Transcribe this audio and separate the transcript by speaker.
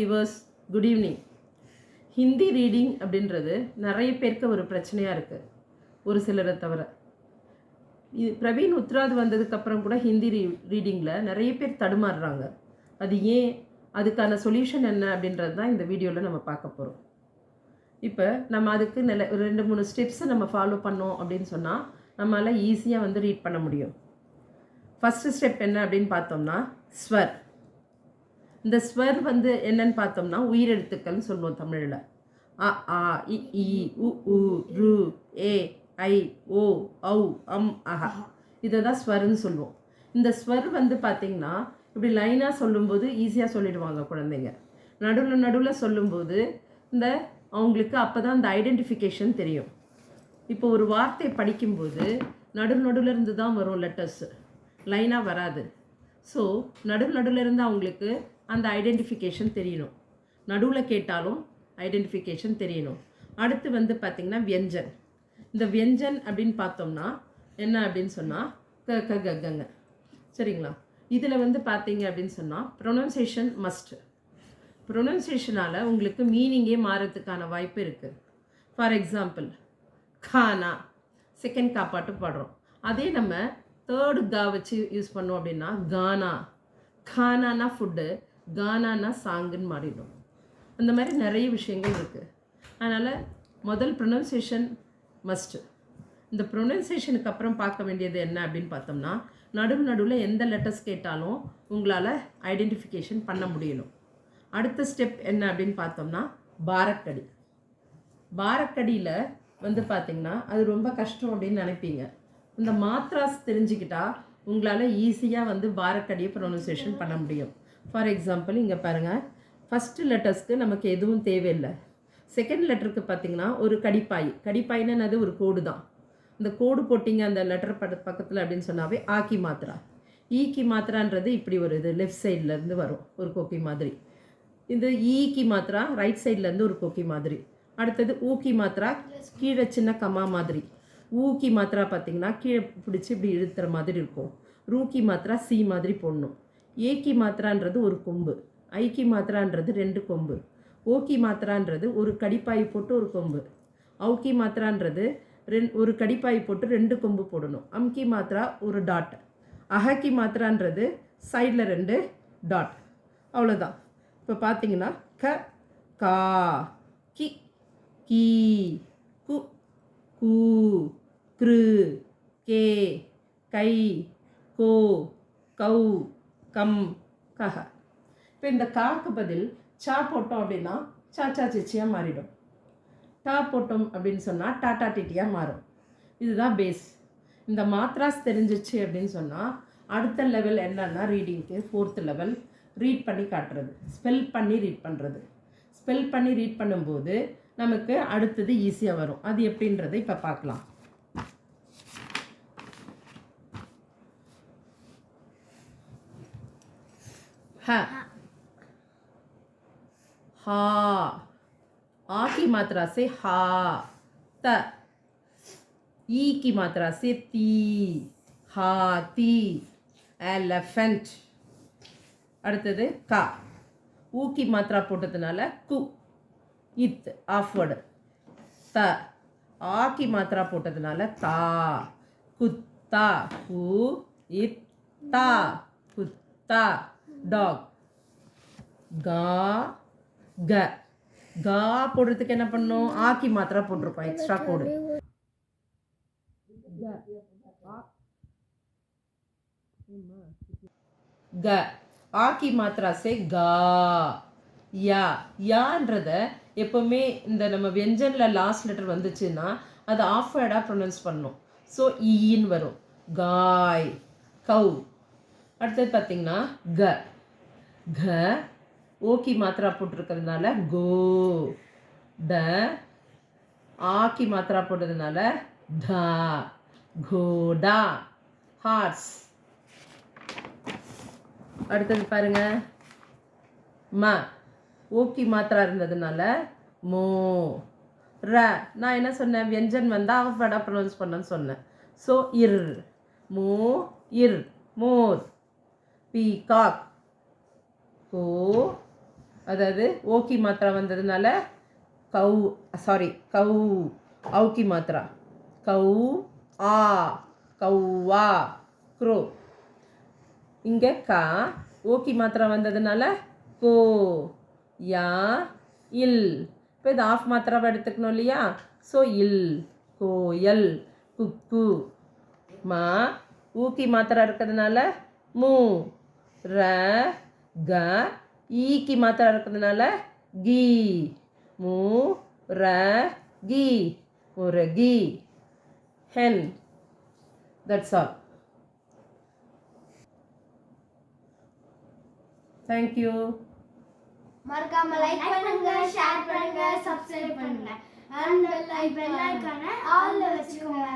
Speaker 1: Viewers good evening Hindi reading அப்படின்றது நிறைய பேருக்கு ஒரு பிரச்சனையாக இருக்குது ஒரு சிலரை தவிர. இது பிரவீன் உத்ராத் வந்ததுக்கப்புறம் கூட ஹிந்தி ரீ ரீடிங்கில் நிறைய பேர் தடுமாறுறாங்க. அது ஏன்? அதுக்கான சொல்யூஷன் என்ன அப்படின்றது தான் இந்த வீடியோவில் நம்ம பார்க்க போகிறோம் இப்போ நம்ம அதுக்கு நில ஒரு ரெண்டு மூணு ஸ்டெப்ஸை நம்ம ஃபாலோ பண்ணோம் அப்படின்னு சொன்னால் நம்மளால் ஈஸியாக வந்து ரீட் பண்ண முடியும். ஃபஸ்ட்டு ஸ்டெப் என்ன அப்படின்னு பார்த்தோம்னா ஸ்வர். இந்த ஸ்வர் வந்து என்னன்னு பார்த்தோம்னா உயிரெழுத்துக்கள்னு சொல்லுவோம் தமிழில். அ ஆ இ இ உ உ ரு ஏ ஐ ஓ ஔ அம் அஹ. இதை தான் ஸ்வர்னு சொல்லுவோம். இந்த ஸ்வர் வந்து பார்த்திங்கன்னா இப்படி லைனாக சொல்லும்போது ஈஸியாக சொல்லிடுவாங்க குழந்தைங்க. நடுவில் நடுவில் சொல்லும்போது இந்த அவங்களுக்கு அப்போ தான் இந்த ஐடென்டிஃபிகேஷன் தெரியும். இப்போ ஒரு வார்த்தை படிக்கும்போது நடு நடுவில் இருந்து தான் வரும் லெட்டர்ஸு லைனாக வராது. ஸோ நடு நடுவில் இருந்து அவங்களுக்கு அந்த ஐடென்டிஃபிகேஷன் தெரியணும். நடுவில் கேட்டாலும் ஐடென்டிஃபிகேஷன் தெரியணும். அடுத்து வந்து பார்த்திங்கன்னா வியஞ்சன். இந்த வியஞ்சன் அப்படின்னு பார்த்தோம்னா என்ன அப்படின்னு சொன்னால் க க க கங்க சரிங்களா? இதில் வந்து பார்த்தீங்க அப்படின்னு சொன்னால் ப்ரொனன்சியேஷன் மஸ்ட்டு ப்ரொனன்சியேஷனால் உங்களுக்கு மீனிங்கே மாறத்துக்கான வாய்ப்பு இருக்குது ஃபார் எக்ஸாம்பிள் கானா செகண்ட் காப்பாட்டு பாடுறோம். அதே நம்ம தேர்டு கா வச்சு யூஸ் பண்ணோம் அப்படின்னா கானா கானானா ஃபுட்டு கானானா சாங்குன்னு மாறிடும். அந்த மாதிரி நிறைய விஷயங்கள் இருக்குது அதனால் முதல் ப்ரொனன்சியேஷன் மஸ்ட்டு இந்த ப்ரொனன்சியேஷனுக்கு அப்புறம் பார்க்க வேண்டியது என்ன அப்படின்னு பார்த்தோம்னா நடுவு நடுவில் எந்த லெட்டர்ஸ் கேட்டாலும் உங்களால் ஐடென்டிஃபிகேஷன் பண்ண முடியணும். அடுத்த ஸ்டெப் என்ன அப்படின்னு பார்த்தோம்னா பாரக்கடி. பாரக்கடியில் வந்து பார்த்திங்கன்னா அது ரொம்ப கஷ்டம் அப்படின்னு நினைப்பீங்க. இந்த மாத்ராஸ் தெரிஞ்சுக்கிட்டால் உங்களால் ஈஸியாக வந்து பாரக்கடியை ப்ரொனன்சியேஷன் பண்ண முடியும். ஃபார் எக்ஸாம்பிள் இங்கே பாருங்கள் ஃபஸ்ட்டு லெட்டர்ஸ்க்கு நமக்கு எதுவும் தேவையில்லை. செகண்ட் லெட்டருக்கு பார்த்தீங்கன்னா ஒரு கடிப்பாய். கடிப்பாயின்னு ஒரு கோடு தான். இந்த கோடு போட்டிங்க அந்த லெட்டர் பட பக்கத்தில் அப்படின்னு சொன்னாவே ஆக்கி மாத்திரா ஈக்கி மாத்திரான்றது இப்படி ஒரு இது லெஃப்ட் சைட்லேருந்து வரும் ஒரு கோக்கி மாதிரி. இந்த ஈக்கி மாத்திரா ரைட் சைட்லேருந்து ஒரு கோக்கி மாதிரி. அடுத்தது ஊக்கி மாத்திரா கீழே சின்ன கம்மா மாதிரி. ஊக்கி மாத்திரா பார்த்திங்கன்னா கீழே பிடிச்சி இப்படி இழுத்துற மாதிரி இருக்கும். ரூக்கி மாத்திரா சி மாதிரி போடணும். ஏக்கி மாத்திரான்றது ஒரு கொம்பு. ஐக்கி மாத்திரான்றது ரெண்டு கொம்பு. ஓக்கி மாத்திரான்றது ஒரு கடிப்பாய் போட்டு ஒரு கொம்பு. அவுக்கி மாத்திரான்றது ரெண் ஒரு கடிப்பாய் போட்டு ரெண்டு கொம்பு போடணும். அம்கி மாத்திரா ஒரு டாட் அஹக்கி மாத்திரான்றது சைடில் ரெண்டு டாட் அவ்வளோதான் இப்போ பார்த்தீங்கன்னா க கா கி கீ கு கூ கிரு கே கை கோ கௌ கம் கஹ. இப்போ இந்த காக்கு பதில் சா போட்டோம் அப்படின்னா சாச்சா சிச்சியாக மாறிடும். டா போட்டோம் அப்படின்னு சொன்னால் டாட்டா டிட்டியாக மாறும். இதுதான் பேஸ் இந்த மாத்ராஸ் தெரிஞ்சிச்சு அப்படின்னு சொன்னால் அடுத்த லெவல் என்னன்னா ரீடிங்க்கு ஃபோர்த்து லெவல் ரீட் பண்ணி காட்டுறது. ஸ்பெல் பண்ணி ரீட் பண்ணுறது ஸ்பெல் பண்ணி ரீட் பண்ணும்போது நமக்கு அடுத்தது ஈஸியாக வரும். அது எப்படின்றதை இப்போ பார்க்கலாம். ஹா. ஹா. ஆக்கி மாத்திரா சே ஹா. த. ஈக்கி மாத்திரா சே தீ. ஹாத்தி எலஃபெண்ட். அடுத்தது கா. ஊக்கி மாத்திரா போட்டதுனால கு. இத் ஆஃப்வர்டு த. ஆக்கி மாத்திரா போட்டதுனால தா. குத்தா கு. இத்தா குத்தா. டாக் கா க கா போடுறதுக்கு என்ன பண்ணும்? ஆக்கி மாத்திரா போட்டிருக்கோம் எக்ஸ்ட்ரா கோடு க ஆக்கி மாத்திரா சே கா. யா. யான்றத எப்போவுமே இந்த நம்ம வெஞ்சனில் லாஸ்ட் லெட்டர் வந்துச்சுன்னா அதை ஆஃபர்டாக வேர்டாக ப்ரொனவுன்ஸ் ஸோ ஈன்னு வரும். காய். கவு அடுத்தது பார்த்தீங்கன்னா க. க ஓக்கி மாத்திரா போட்டிருக்கிறதுனால கோ. ட ஆக்கி மாத்திரா போட்டதுனால த. கோடா ஹார்ஸ். அடுத்தது பாருங்க. ம. ஓக்கி மாத்திரா இருந்ததுனால மோ. ர. நான் என்ன சொன்னேன்? வியஞ்சன் வந்தால் அவன் வேர்டாக ப்ரொனவுன்ஸ் பண்ணேன்னு சொன்னேன். ஸோ இர். மோ இர். மோர். பீகாக். கோ அதாவது ஓகி மாத்திரா வந்ததுனால கவு சாரி கவு அவுக்கி மாத்திரா. கவு ஆ கௌவா க்ரோ. இங்கே கா ஓகி மாத்திரா வந்ததுனால கோ யா இல். இப்போ இது ஆஃப் மாத்திராவை எடுத்துக்கணும் இல்லையா? ஸோ இல் கோயல் குக்கு. மா ஊக்கி மாத்திரா இருக்கிறதுனால மூ. ர க ஈக்கு மாத்திரம் இருக்கிறதுனால கி. மூ ர கீ. முரகி. ஹென். தட்ஸ் ஆல் தேங்க்யூ
Speaker 2: மறக்காம லைக் பண்ணுங்க ஷேர் பண்ணுங்க சப்ஸ்கிரைப் பண்ணுங்க. அந்த பெல் ஐகானை ஆல்ல வச்சுக்கோங்க.